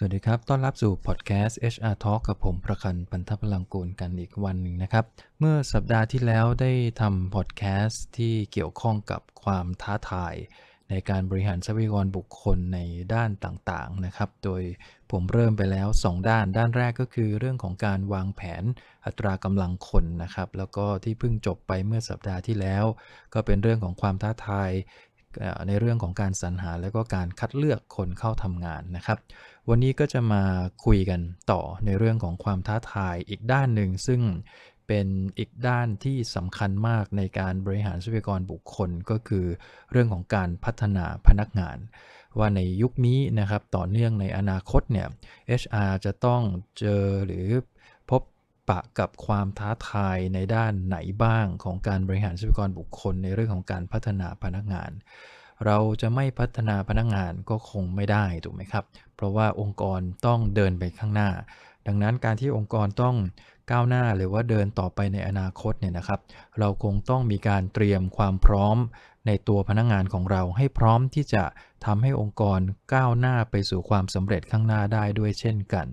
สวัสดีครับ ต้อนรับสู่พอดแคสต์ HR Talk กับผมประคันปันทพลังกูลกันอีกวันหนึ่งนะครับ เมื่อสัปดาห์ที่แล้วได้ทำพอดแคสต์ที่เกี่ยวข้องกับความท้าทาย ในการบริหารทรัพยากรบุคคลในด้านต่างๆนะครับ โดยผมเริ่มไปแล้ว 2 ด้าน ด้านแรกก็คือเรื่องของการวางแผนอัตรากำลังคนนะครับ แล้วก็ที่เพิ่งจบไปเมื่อสัปดาห์ที่แล้ว ก็เป็นเรื่องของความท้าทาย ในเรื่องของการสรรหาและก็การคัดเลือกคนเข้าทำงานนะครับ วันนี้ก็จะมาคุยกันต่อในเรื่องของความท้าทายอีกด้านหนึ่งซึ่งเป็นอีกด้านที่สำคัญมากในการบริหารทรัพยากรบุคคลก็คือ เรื่องของการพัฒนาพนักงาน ว่าในยุคนี้นะครับต่อเนื่องในอนาคตเนี่ย HR จะต้องเจอหรือพบปะกับความท้าทายในด้านไหนบ้างของการบริหารทรัพยากรบุคคล ในเรื่องของการพัฒนาพนักงาน เราจะไม่พัฒนาพนักงานก็คงไม่ได้ถูกไหมครับ เพราะว่าองค์กรต้องเดินไปข้างหน้า ดังนั้นการที่องค์กรต้องก้าวหน้าหรือว่าเดินต่อไปในอนาคตเนี่ยนะครับ เราคงต้องมีการเตรียมความพร้อมในตัวพนักงานของเราให้พร้อมที่จะทำให้องค์กรก้าวหน้าไปสู่ความสำเร็จข้างหน้าได้ด้วยเช่นกัน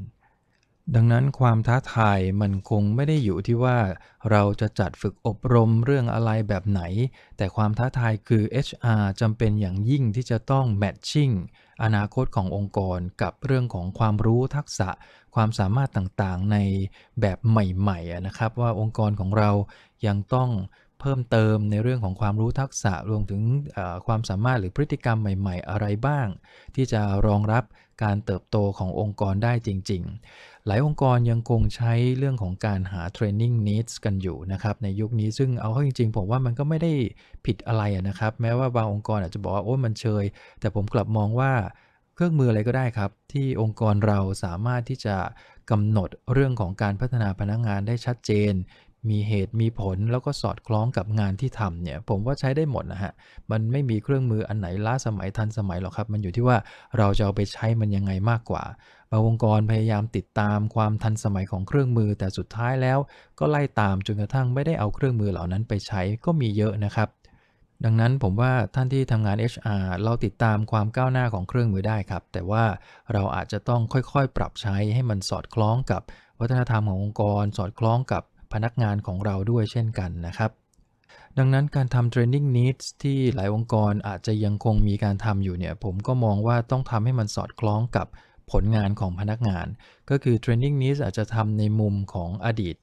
ดังนั้นความท้าทายมันคงไม่ได้อยู่ที่ว่าเราจะจัดฝึกอบรมเรื่องอะไรแบบไหน แต่ความท้าทายคือ HR จำเป็นอย่างยิ่งที่จะต้องแมทชิ่งอนาคตขององค์กรกับเรื่องของความรู้ทักษะความสามารถต่างๆ ในแบบใหม่ๆนะครับ ว่าองค์กรของเรายังต้องเพิ่มเติมในเรื่องของความรู้ทักษะรวมถึงความสามารถหรือพฤติกรรมใหม่ ๆ อะไรบ้าง ที่จะรองรับ การเติบโตขององค์กรได้จริง ๆ หลายองค์กรยังคงใช้เรื่องของการหา training needs กันอยู่นะครับในยุคนี้ซึ่งเอาเข้าจริง ๆ ผมว่ามันก็ไม่ได้ผิดอะไรนะครับ แม้ว่าบางองค์กรอาจจะบอกว่าโอ้มันเชย แต่ผมกลับมองว่าเครื่องมืออะไรก็ได้ครับ ที่องค์กรเราสามารถที่จะกำหนดเรื่องของการพัฒนาพนักงงานได้ชัดเจน มีเหตุมีผลแล้วก็สอดคล้องกับงานที่ทำเนี่ยผมว่าใช้ได้หมดนะฮะ มันไม่มีเครื่องมืออันไหนล้าสมัยทันสมัยหรอกครับ มันอยู่ที่ว่าเราจะเอาไปใช้มันยังไงมากกว่าบางองค์กรพยายามติดตามความทันสมัยของเครื่องมือ แต่สุดท้ายแล้วก็ไล่ตามจนกระทั่งไม่ได้เอาเครื่องมือเหล่านั้นไปใช้ก็มีเยอะนะครับดังนั้นผมว่าท่านที่ทำงาน HR เราติดตามความก้าวหน้าของเครื่องมือได้ครับ แต่ว่าเราอาจจะต้องค่อยๆ ปรับใช้ให้มันสอดคล้องกับวัฒนธรรมขององค์กร สอดคล้องกับ พนักงานของเราด้วยเช่นกันนะครับ ดังนั้นการทำ training needs ที่หลายองค์กรอาจจะยังคงมีการทำอยู่เนี่ย ผมก็มองว่าต้องทำให้มันสอดคล้องกับผลงานของพนักงาน ก็คือ training needs อาจจะทำในมุมของอดีต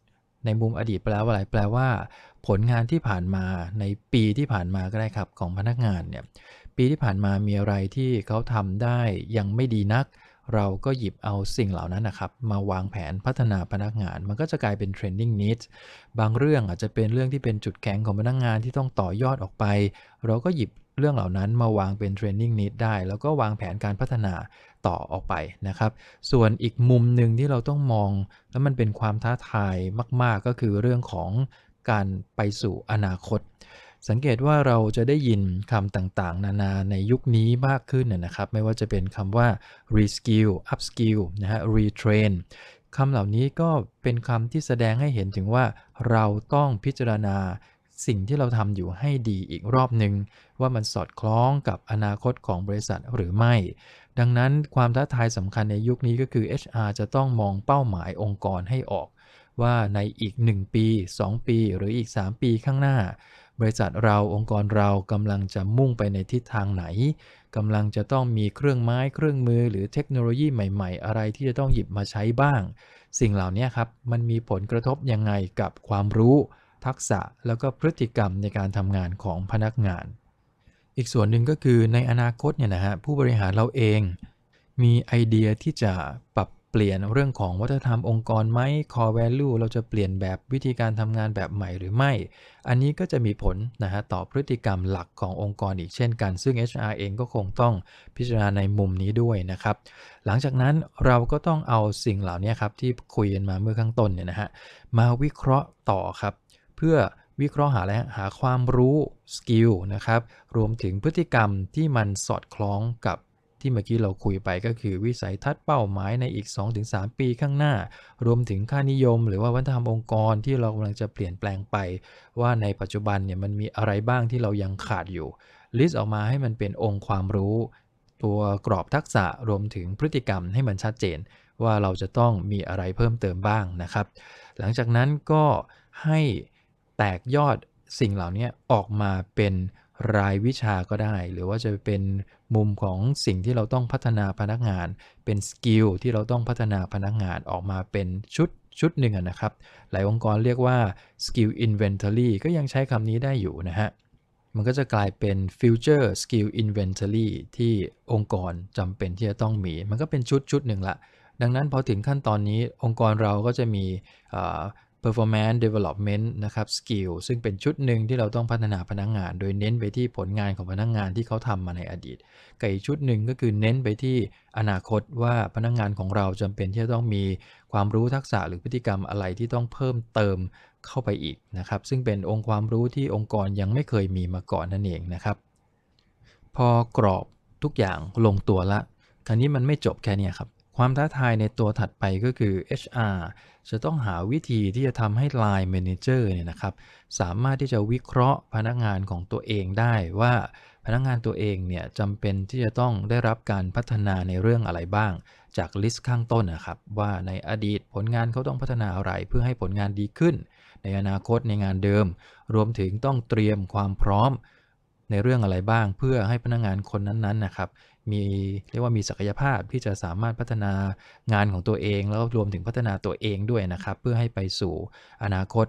ในมุมอดีตแปลว่าอะไร แปลว่า ผลงานที่ผ่านมาในปีที่ผ่านมาก็ได้ครับของพนักงานเนี่ย ปีที่ผ่านมามีอะไรที่เขาทำได้ยังไม่ดีนัก เราก็หยิบเอาสิ่งเหล่านั้นนะครับ มาวางแผนพัฒนาพนักงาน มันก็จะกลายเป็น training needs บางเรื่องอาจจะเป็นเรื่องที่เป็นจุดแข็งของพนักงานที่ต้องต่อยอดออกไป เราก็หยิบเรื่องเหล่านั้นมาวางเป็น training need ได้ แล้วก็วางแผนการพัฒนาต่อออกไปนะครับ ส่วนอีกมุมหนึ่งที่เราต้องมอง แล้วมันเป็นความท้าทายมาก ๆ ก็คือเรื่องของการไปสู่อนาคต สังเกตว่าเราจะได้ยินคำต่างๆ นานาในยุคนี้มากขึ้นนะครับ ไม่ว่าจะเป็นคำว่า reskill upskill นะฮะ retrain คำเหล่านี้ก็เป็นคำที่แสดงให้เห็นถึงว่าเราต้องพิจารณาสิ่งที่เราทำอยู่ให้ดีอีกรอบหนึ่งว่ามันสอดคล้องกับอนาคตของบริษัทหรือไม่ ดังนั้นความท้าทายสำคัญในยุคนี้ก็คือ HR จะต้องมองเป้าหมายองค์กรให้ออก ว่าในอีก 1 ปี 2 ปี หรืออีก 3 ปีข้างหน้า บริษัทเราองค์กรเรากำลังจะมุ่งไปในทิศทางไหนกำลังจะต้องมีเครื่องไม้เครื่องมือหรือเทคโนโลยีใหม่ ๆ อะไรที่จะต้องหยิบมาใช้บ้าง สิ่งเหล่านี้ครับมันมีผลกระทบยังไงกับความรู้ ทักษะแล้วก็พฤติกรรมในการทำงานของพนักงาน อีกส่วนหนึ่งก็คือในอนาคตเนี่ยนะฮะผู้บริหารเราเอง มีไอเดียที่จะปรับ เปลี่ยนเรื่องของวัฒนธรรมองค์กรไหม core value เราจะเปลี่ยนแบบวิธีการทำงานแบบใหม่หรือไม่ อันนี้ก็จะมีผลนะฮะต่อพฤติกรรมหลักขององค์กรอีกเช่นกัน ซึ่ง HR เองก็คงต้องพิจารณาในมุมนี้ด้วยนะครับ หลังจากนั้นเราก็ต้องเอาสิ่งเหล่านี้ครับที่คุยกันมาเมื่อข้างต้นเนี่ยนะฮะมาวิเคราะห์ต่อครับ เพื่อวิเคราะห์หาอะไรหาความรู้สกิลนะครับรวมถึงพฤติกรรมที่มันสอดคล้องกับ ที่เมื่อกี้เราคุยไปก็คือวิสัยทัศน์เป้าหมายในอีก 2-3 ปีข้างหน้า รวมถึงค่านิยม หรือว่าวัฒนธรรมองค์กรที่เรากำลังจะเปลี่ยนแปลงไป ว่าในปัจจุบันเนี่ยมันมีอะไรบ้างที่เรายังขาดอยู่ลิสต์ออกมาให้มันเป็นองค์ความรู้ ตัวกรอบทักษะรวมถึงพฤติกรรมให้มันชัดเจน ว่าเราจะต้องมีอะไรเพิ่มเติมบ้างนะครับ หลังจากนั้นก็ให้แตกยอดสิ่งเหล่านี้ออกมาเป็น รายวิชาก็ได้ หรือว่าจะเป็นมุมของสิ่งที่เราต้องพัฒนาพนักงาน เป็นสกิลที่เราต้องพัฒนาพนักงานออกมาเป็นชุดชุดหนึ่งนะครับ หลายองค์กรเรียกว่า skill inventory ก็ยังใช้คำนี้ได้อยู่นะฮะมันก็จะกลายเป็น future skill inventory ที่องค์กรจำเป็นที่จะต้องมี มันก็เป็นชุดชุดหนึ่งละ ดังนั้นพอถึงขั้นตอนนี้องค์กรเราก็จะมี performance development นะครับ skill ซึ่งเป็นชุดหนึ่งที่เราต้องพัฒนาพนักงงาน โดยเน้นไปที่ผลงานของพนักงงานที่เขาทำมาในอดีตกับอีกชุดหนึ่งก็คือเน้นไปที่อนาคตว่าพนักงงานของเราจำเป็นที่จะต้องมีความรู้ทักษะหรือพฤติกรรมอะไรที่ต้องเพิ่มเติมเข้าไปอีกนะครับ ซึ่งเป็นองค์ความรู้ที่องค์กรยังไม่เคยมีมาก่อนนั่นเองนะครับ พอกรอบทุกอย่างลงตัวละคราวนี้มันไม่จบแค่นี้ครับความท้าทายในตัวถัดไปก็คือ HR จะต้องหาวิธีที่จะทำให้ Line Manager เนี่ยนะครับสามารถที่จะวิเคราะห์พนักงานของตัวเองได้ว่าพนักงานตัวเองเนี่ยจำเป็นที่จะต้องได้รับการพัฒนาในเรื่องอะไรบ้าง จากลิสต์ข้างต้นนะครับว่าในอดีตผลงานเขาต้องพัฒนาอะไรเพื่อให้ผลงานดีขึ้น ในอนาคตในงานเดิม รวมถึงต้องเตรียมความพร้อมในเรื่องอะไรบ้าง เพื่อให้พนักงานคนนั้นๆนะครับ มีเรียกว่ามีศักยภาพที่จะสามารถพัฒนางานของตัวเอง แล้วรวมถึงพัฒนาตัวเองด้วยนะครับ เพื่อให้ไปสู่อนาคต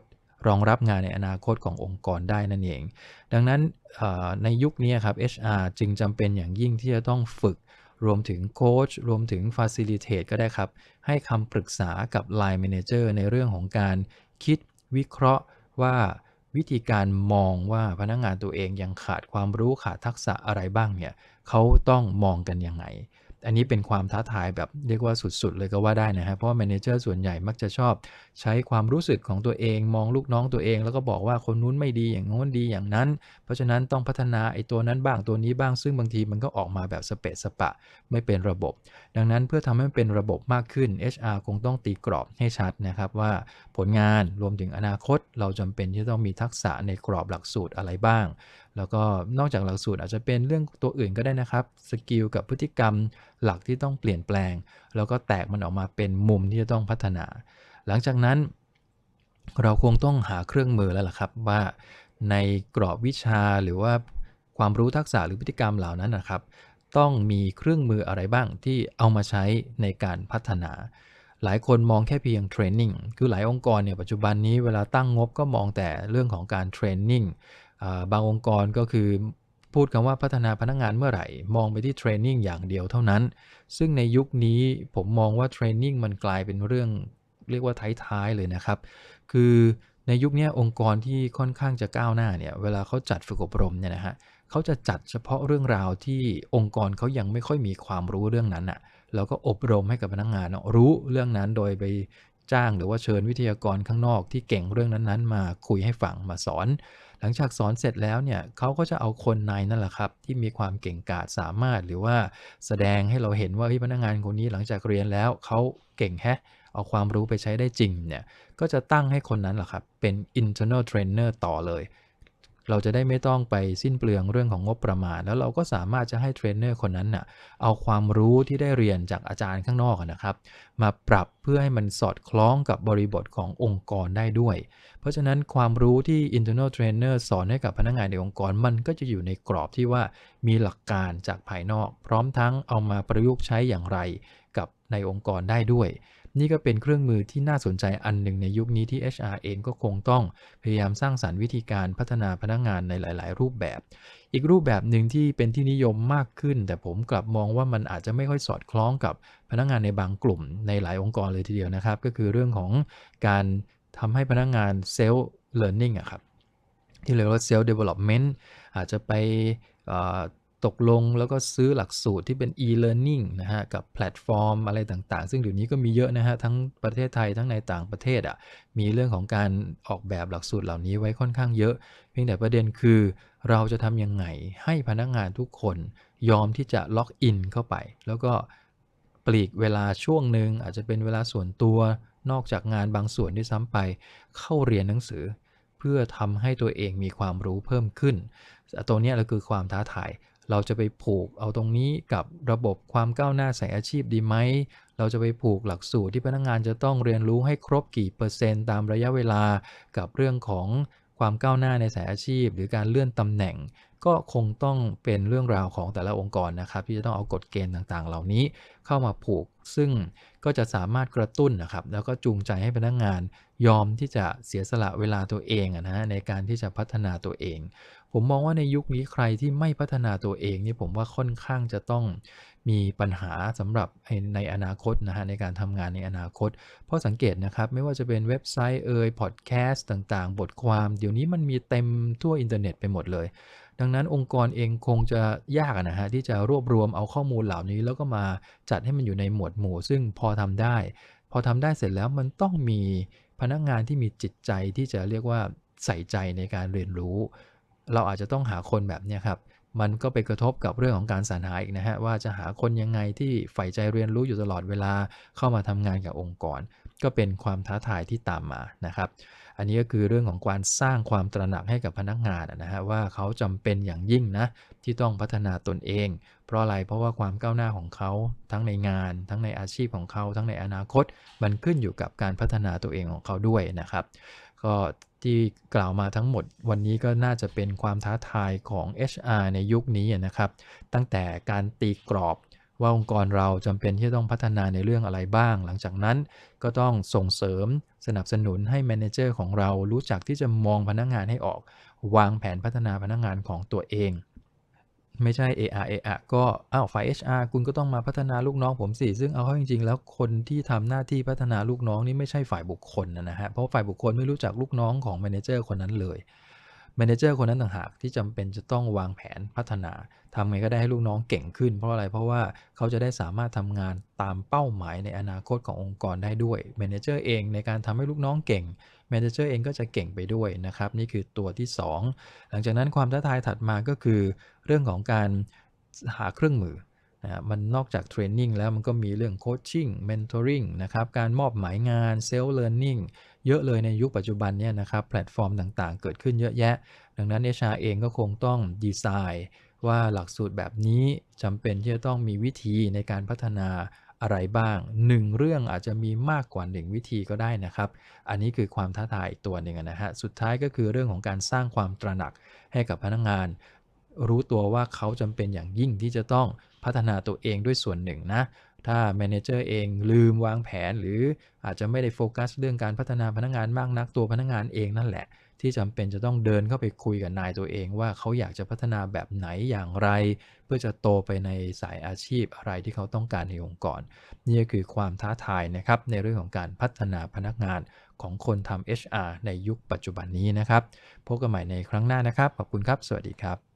รองรับงานในอนาคตขององค์กรได้นั่นเอง ดังนั้นในยุคนี้ครับ HR จึงจำเป็นอย่างยิ่งที่จะต้องฝึกรวมถึงโค้ชรวมถึง Facilitate ก็ได้ครับ ให้คำปรึกษากับ Line Manager ในเรื่องของการคิดวิเคราะห์ว่าวิธีการมองว่าพนักงงานตัวเองยังขาดความรู้ขาดทักษะอะไรบ้างเนี่ย เขาต้องมองกันยังไง อันนี้เป็นความท้าทายแบบเรียกว่าสุดๆ เลยก็ว่าได้นะฮะ เพราะว่าแมเนเจอร์ส่วนใหญ่มักจะชอบใช้ความรู้สึกของตัวเอง มองลูกน้องตัวเอง แล้วก็บอกว่าคนนู้นไม่ดีอย่างโน้นดีอย่างนั้น เพราะฉะนั้นต้องพัฒนาไอ้ตัวนั้นบ้างตัวนี้บ้างซึ่งบางทีมันก็ออกมาแบบสเปซสปะ ไม่เป็นระบบ ดังนั้นเพื่อทำให้เป็นระบบมากขึ้น HR คงต้องตีกรอบให้ชัดนะครับว่าผลงานรวมถึงอนาคต เราจำเป็นที่ต้องมีทักษะในกรอบหลักสูตรอะไรบ้าง แล้วก็นอกจากหลักสูตรอาจจะเป็นเรื่องตัวอื่นก็ได้นะครับสกิลกับพฤติกรรมหลักที่ต้องเปลี่ยนแปลง แล้วก็แตกมันออกมาเป็นมุมที่จะต้องพัฒนา หลังจากนั้น เราคงต้องหาเครื่องมือแล้วล่ะครับว่าในกรอบวิชาหรือว่าความรู้ทักษะหรือพฤติกรรมเหล่านั้นนะครับ ต้องมีเครื่องมืออะไรบ้างที่เอามาใช้ในการพัฒนา หลายคนมองแค่เพียงเทรนนิ่งคือหลายองค์กรเนี่ยปัจจุบันนี้เวลาตั้งงบก็มองแต่เรื่องของการเทรนนิ่ง บางองค์กรก็คือพูดคำว่าพัฒนาพนักงงานเมื่อไหร่ มองไปที่เทรนนิ่งอย่างเดียวเท่านั้น ซึ่งในยุคนี้ผมมองว่าเทรนนิ่งมันกลายเป็นเรื่องเรียกว่าท้ายๆเลยนะครับ คือในยุคนี้องค์กรที่ค่อนข้างจะก้าวหน้าเนี่ยเวลาเขาจัดฝึกอบรมเนี่ยนะฮะเขาจะจัดเฉพาะเรื่องราวที่องค์กรเขายังไม่ค่อยมีความรู้เรื่องนั้นอะ่ะแล้วก็อบรมให้กับพนักงงานรู้เรื่องนั้นโดยไป จ้างหรือว่าเชิญวิทยากรข้างนอกที่เก่งเรื่องนั้นๆ มาคุยให้ฟังมาสอน หลังจากสอนเสร็จแล้วเนี่ยเขาก็จะเอาคนในนั่นแหละครับ ที่มีความเก่งกาจสามารถหรือว่าแสดงให้เราเห็นว่าพนักงานคนนี้หลังจากเรียนแล้วเขาเก่งแฮะเอาความรู้ไปใช้ได้จริงเนี่ยก็จะตั้งให้คนนั้นแหละครับเป็น internal trainer ต่อเลย เราจะได้ไม่ต้องไปสิ้นเปลืองเรื่องของงบประมาณ แล้วเราก็สามารถจะให้เทรนเนอร์คนนั้นน่ะเอาความรู้ที่ได้เรียนจากอาจารย์ข้างนอกนะครับ มาปรับเพื่อให้มันสอดคล้องกับบริบทขององค์กรได้ด้วย เพราะฉะนั้นความรู้ที่ internal trainer สอนให้กับพนักงานในองค์กรมันก็จะอยู่ในกรอบที่ว่ามีหลักการจากภายนอก พร้อมทั้งเอามาประยุกต์ใช้อย่างไรกับในองค์กรได้ด้วย นี่ก็เป็นเครื่องมือที่น่าสนใจอันหนึ่งในยุคนี้ที่ HR เองก็คงต้องพยายามสร้างสารรค์วิธีการพัฒนาพนักงงานในหลาย ๆ รูปแบบ อีกรูปแบบหนึ่งที่เป็นที่นิยมมากขึ้น แต่ผมกลับมองว่ามันอาจจะไม่ค่อยสอดคล้องกับพนักงงานในบางกลุ่มในหลายองค์กรเลยทีเดียวนะครับ ก็คือเรื่องของการทำให้พนักงงานเซลล์เลิร์นนิ่งอะครับที่เรียกว่าเซลล์เดเวล็อปเมนต์อาจจะไป ตกลงแล้วก็ซื้อหลักสูตรที่เป็น e-learning นะฮะ กับแพลตฟอร์มอะไรต่างๆ ซึ่งเดี๋ยวนี้ก็มีเยอะนะฮะ ทั้งประเทศไทยทั้งในต่างประเทศอะ่ะมีเรื่องของการออกแบบหลักสูตรเหล่านี้ไว้ค่อนข้างเยอะ เพียงแต่ประเด็นคือ เราจะทำยังไงให้พนักงานทุกคนยอมที่จะล็อกอินเข้าไป แล้วก็ปลีกเวลาช่วงหนึ่งอาจจะเป็นเวลาส่วนตัวนอกจากงานบางส่วนที่ซ้ำไป เข้าเรียนหนังสือ เพื่อทำให้ตัวเองมีความรู้เพิ่มขึ้น ตัวนี้แหละคือความท้าทาย เราจะไปผูกเอาตรงนี้กับระบบความก้าวหน้าสายอาชีพดีไหม เราจะไปผูกหลักสูตรที่พนักงานจะต้องเรียนรู้ให้ครบกี่เปอร์เซ็นต์ตามระยะเวลา กับเรื่องของความก้าวหน้าในสายอาชีพ หรือการเลื่อนตำแหน่ง ก็คงต้องเป็นเรื่องราวของแต่ละองค์กรนะครับ ที่จะต้องเอากฎเกณฑ์ต่างๆ เหล่านี้เข้ามาผูก ซึ่งก็จะสามารถกระตุ้นนะครับ แล้วก็จูงใจให้พนักงานยอมที่จะเสียสละเวลาตัวเองนะฮะในการที่จะพัฒนาตัวเอง ผมมองว่าในยุคนี้ใครที่ไม่พัฒนาตัวเองนี่ผมว่าค่อนข้างจะต้องมีปัญหาสำหรับในอนาคตนะฮะในการทำงานในอนาคต เพราะสังเกตนะครับไม่ว่าจะเป็นเว็บไซต์เอ่ยพอดแคสต์ต่างๆ บทความ เดี๋ยวนี้มันมีเต็มทั่วอินเทอร์เน็ตไปหมดเลย ดังนั้นองค์กรเองคงจะยากนะฮะที่จะรวบรวมเอาข้อมูลเหล่านี้ แล้วก็มาจัดให้มันอยู่ในหมวดหมู่ ซึ่งพอทำได้ พอทำได้เสร็จแล้วมันต้องมีพนักงานที่มีจิตใจที่จะเรียกว่าใส่ใจในการเรียนรู้ เราอาจจะต้องหาคนแบบนี้ครับมันก็ไปกระทบกับเรื่องของการสรรหาอีกนะฮะว่าจะหาคนยังไงที่ใฝ่ใจเรียนรู้อยู่ตลอดเวลาเข้ามาทำงานกับองค์กร ก็เป็นความท้าทายที่ตามมานะครับ อันนี้ก็คือเรื่องของการสร้างความตระหนักให้กับพนักงานนะฮะว่าเขาจำเป็นอย่างยิ่งนะที่ต้องพัฒนาตนเอง เพราะอะไรเพราะว่าความก้าวหน้าของเขาทั้งในงาน ทั้งในอาชีพของเขาทั้งในอนาคต มันขึ้นอยู่กับการพัฒนาตัวเองของเขาด้วยนะครับก็ที่กล่าวมาทั้งหมดวันนี้ก็น่าจะเป็นความท้าทายของ HR ในยุคนี้นะครับ ตั้งแต่การตีกรอบ ว่าองค์กรเราจำเป็นที่จะต้องพัฒนาในเรื่องอะไรบ้าง หลังจากนั้นก็ต้องส่งเสริมสนับสนุนให้แมเนเจอร์ของเรารู้จักที่จะมองพนักงานให้ออก วางแผนพัฒนาพนักงานของตัวเอง ไม่ใช่ AR AR ก็อ้าวฝ่าย HR คุณก็ต้องมาพัฒนาลูกน้องผมสิซึ่งเอาเข้าจริงๆ แล้วคนที่ทำหน้าที่พัฒนาลูกน้องนี่ไม่ใช่ฝ่ายบุคคลนะฮะเพราะฝ่ายบุคคลไม่รู้จักลูกน้องของแมเนเจอร์คนนั้นเลยแมเนเจอร์คนนั้นต่างหากที่จำเป็นจะต้องวางแผนพัฒนา ทำไงก็ได้ให้ลูกน้องเก่งขึ้น เพราะอะไรเพราะว่าเขาจะได้สามารถทำงานตามเป้าหมายในอนาคตขององค์กรได้ด้วยแมเนเจอร์เองในการทำให้ลูกน้องเก่งแมเนเจอร์เองก็จะเก่งไปด้วยนะครับ นี่คือตัวที่ 2 หลังจากนั้นความท้าทายถัดมาก็คือ เรื่องของการหาเครื่องมือนะมันนอกจากเทรนนิ่งแล้วมันก็มีเรื่องโคชชิ่งเมนทอริงนะครับการมอบหมายงานเซลล์เลิร์นนิ่งเยอะเลยในยุคปัจจุบันเนี่ยนะครับแพลตฟอร์มต่างๆ เกิดขึ้นเยอะแยะ ดังนั้น HR เองก็คงต้องดีไซน์ ว่าหลักสูตรแบบนี้จำเป็นที่จะต้องมีวิธีในการพัฒนาอะไรบ้าง 1 เรื่องอาจจะมีมากกว่า 1 วิธีก็ได้นะครับ อันนี้คือความท้าทายตัวหนึ่งนะฮะ สุดท้ายก็คือเรื่องของการสร้างความตระหนักให้กับพนักงาน รู้ตัวว่าเขาจำเป็นอย่างยิ่งที่จะต้องพัฒนาตัวเองด้วยส่วนหนึ่งนะ ถ้าแมเนเจอร์เองลืมวางแผน หรืออาจจะไม่ได้โฟกัสเรื่องการพัฒนาพนักงานมากนักตัวพนักงานเองนั่นแหละ ที่จำเป็นจะต้องเดินเข้าไปคุยกับนายตัวเอง ว่าเขาอยากจะพัฒนาแบบไหนอย่างไร เพื่อจะโตไปในสายอาชีพอะไรที่เขาต้องการในองค์กร นี่ก็คือความท้าทายนะครับในเรื่องของการพัฒนาพนักงานของคนทำ HR ในยุคปัจจุบันนี้นะครับพบกันใหม่ในครั้งหน้านะครับขอบคุณครับ สวัสดีครับ